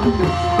Música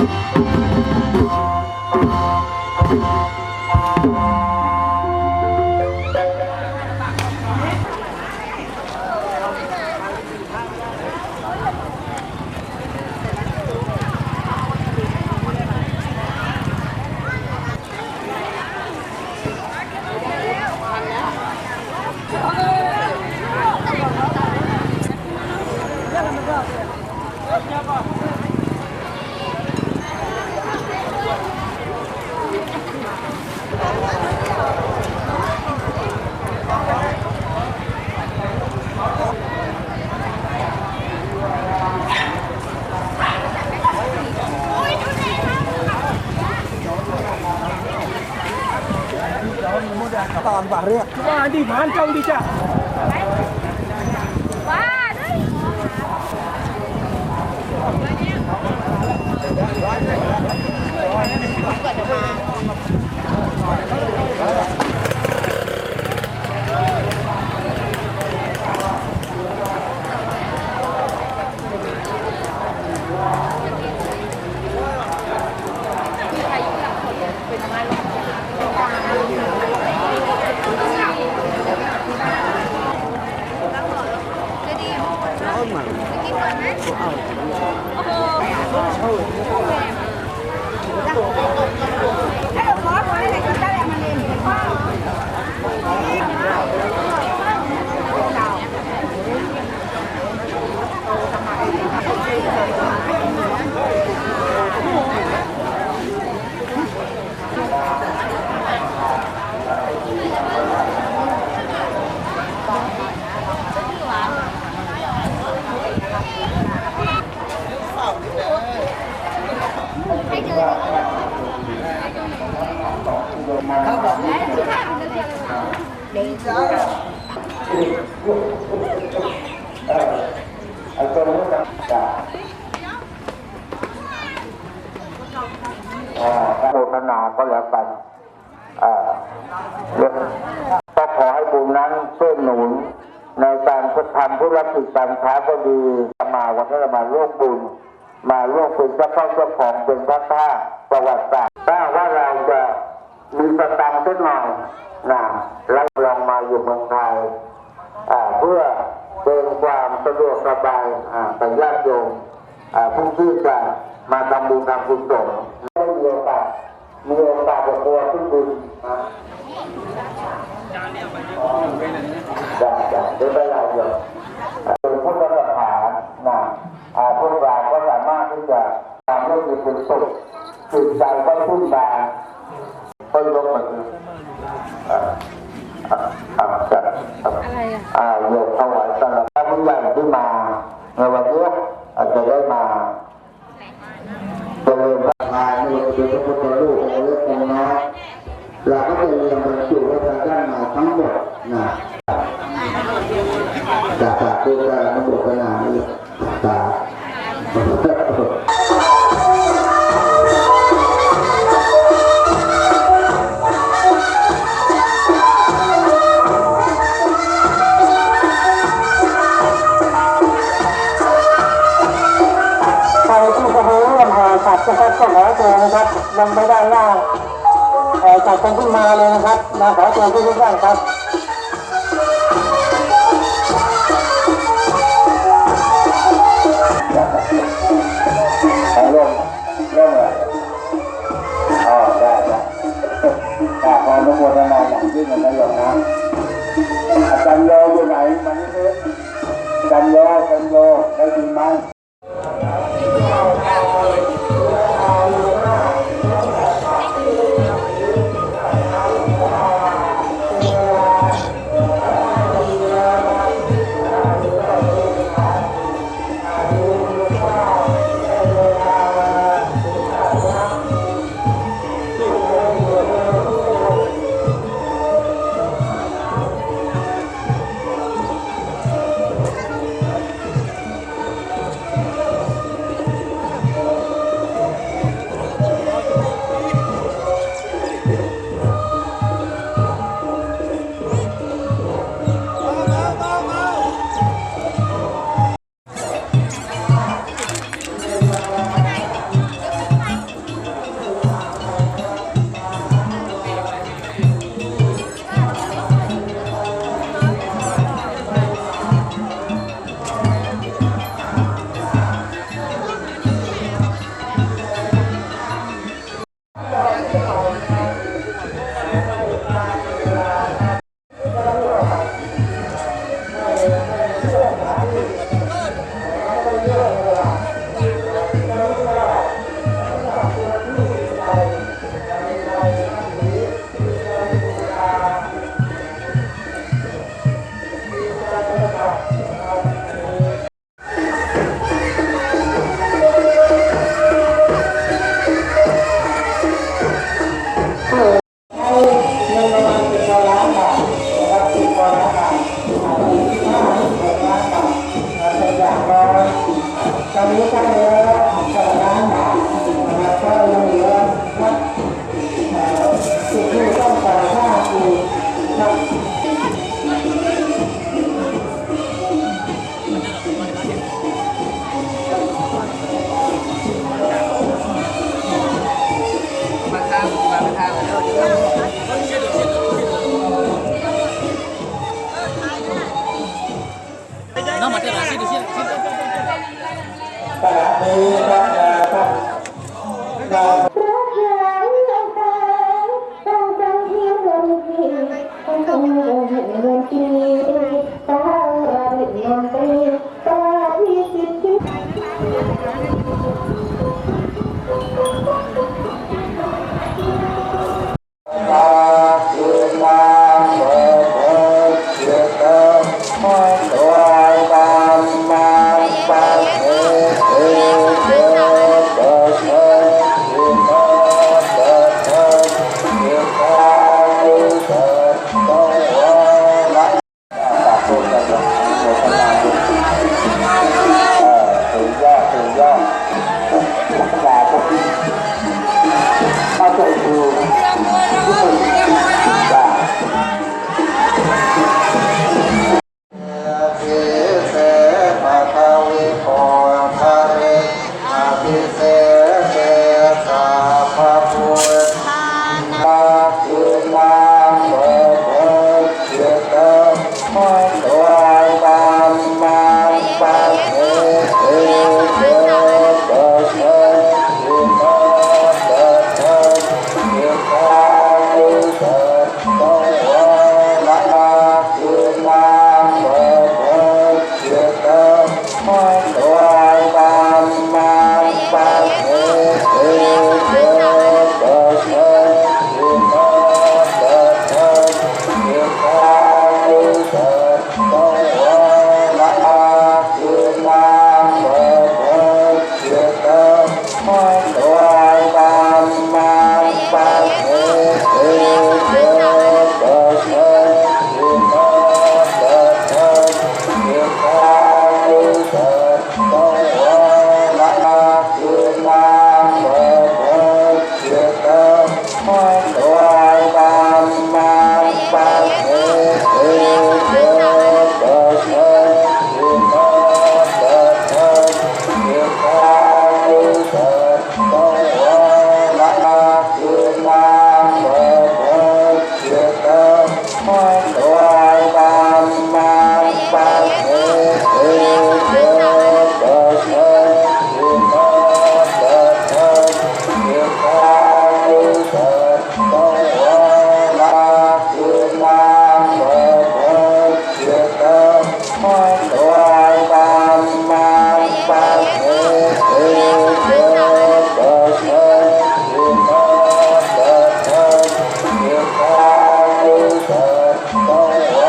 riêng mà đi bán ăn trong đi cha. ba đấy Hãy โอ้โห di mancang di cak. อ่าโฆษณาก็แล้วกันก็ขอให้บุญนั้นช่วยหนุน ในการทำธุรกิจการค้าก็ดีมาวันนี้มาร่วมบุญ มาร่วมเป็นเจ้าเข้าเจ้าของเป็นพระท่าประวัติศาสตร์ถ้าว่าเราจะ มีสตังค์สักหน่อยนะแล้วลองมาอยู่เมืองไทยเพื่อเป็นความสะดวกสบายอ่าต่ญาติโยมผู้ที่จะมาทำบุญทำกุศลได้มีโอกาสมีโอกาสจะตัวขึ้นบุญนะจะจะได้ไปหลายโยมอ่าเป็นพุทธสถานนะอ่าพวกเราก็สามารถที่จะทำให้มีเป็นสุขจิตใจก็พุ่งบาน ก็ยกมืออ่าอ่าอ่าจัดอะไรอะอ่าโยกถวายสำหรับท่านผู้ใหญ่ที่มาในวันนี้อาจจะได้มาเจริญพระพายในวันเป็นพระพุทธรูปองค์เล็กองค์น้อยเราก็จะเรียนบรรจุไว้ทางด้านในทั้งหมดนะจากจากตัวการระบบขนาดนี้ตา มาเลยนะครับ มาขอตัวทุกท่านครับเอาลงลงเลยอ๋อได้ได้กราบขอนุโมทนาอย่างยิ่งเลยนะโยมนะอาจารย์โยอยู่ไหนมานี่สิอาจารย์โยอาจารย์โย ขณะนี้ครับครับ Bye.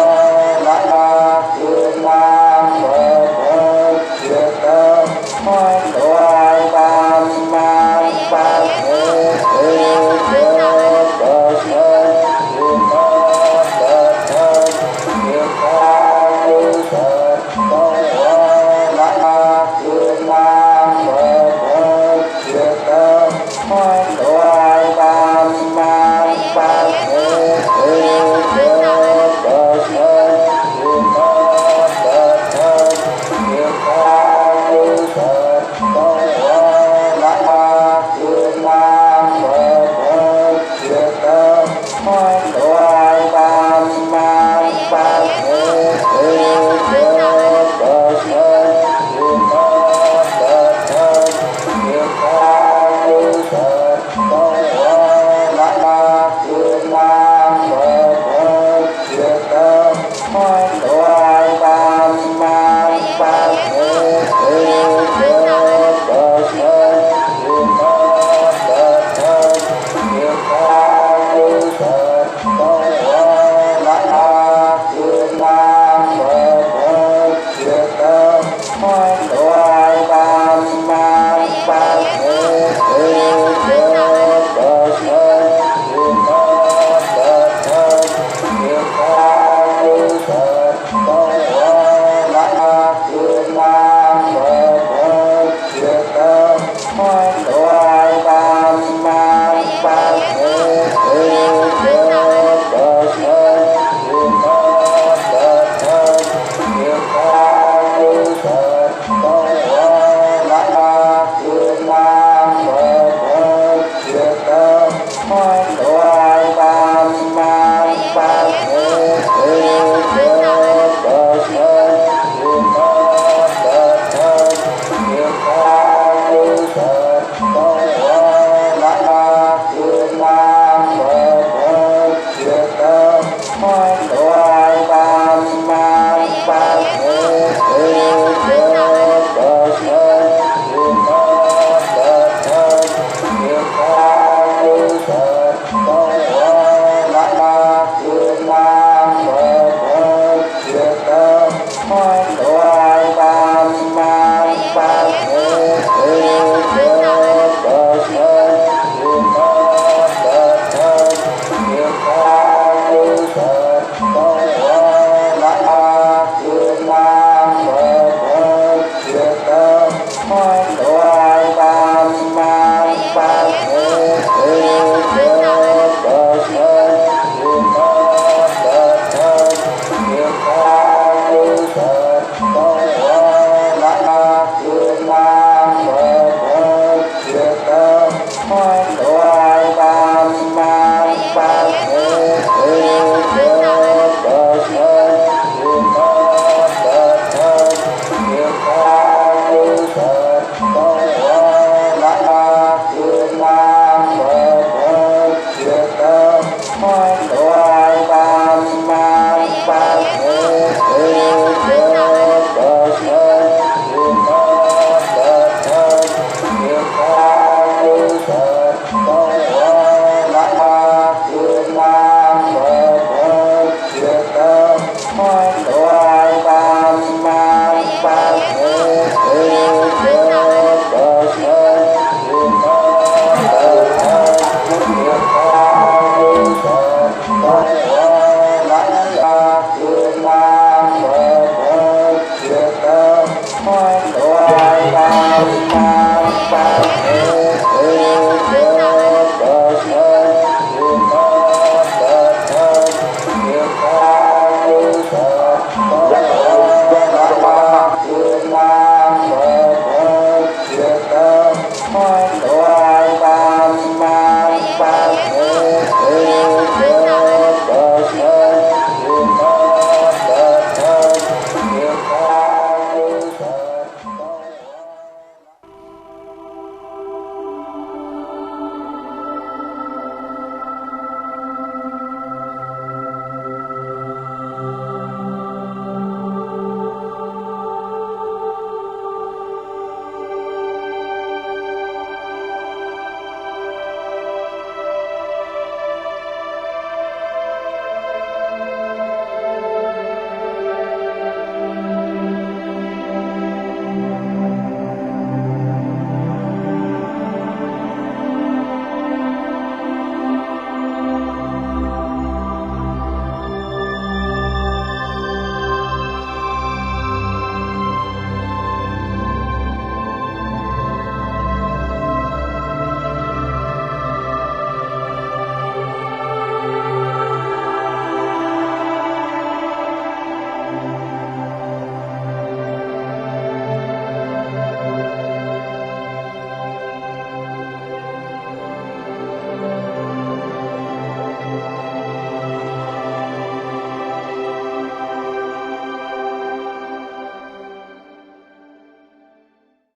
Oh.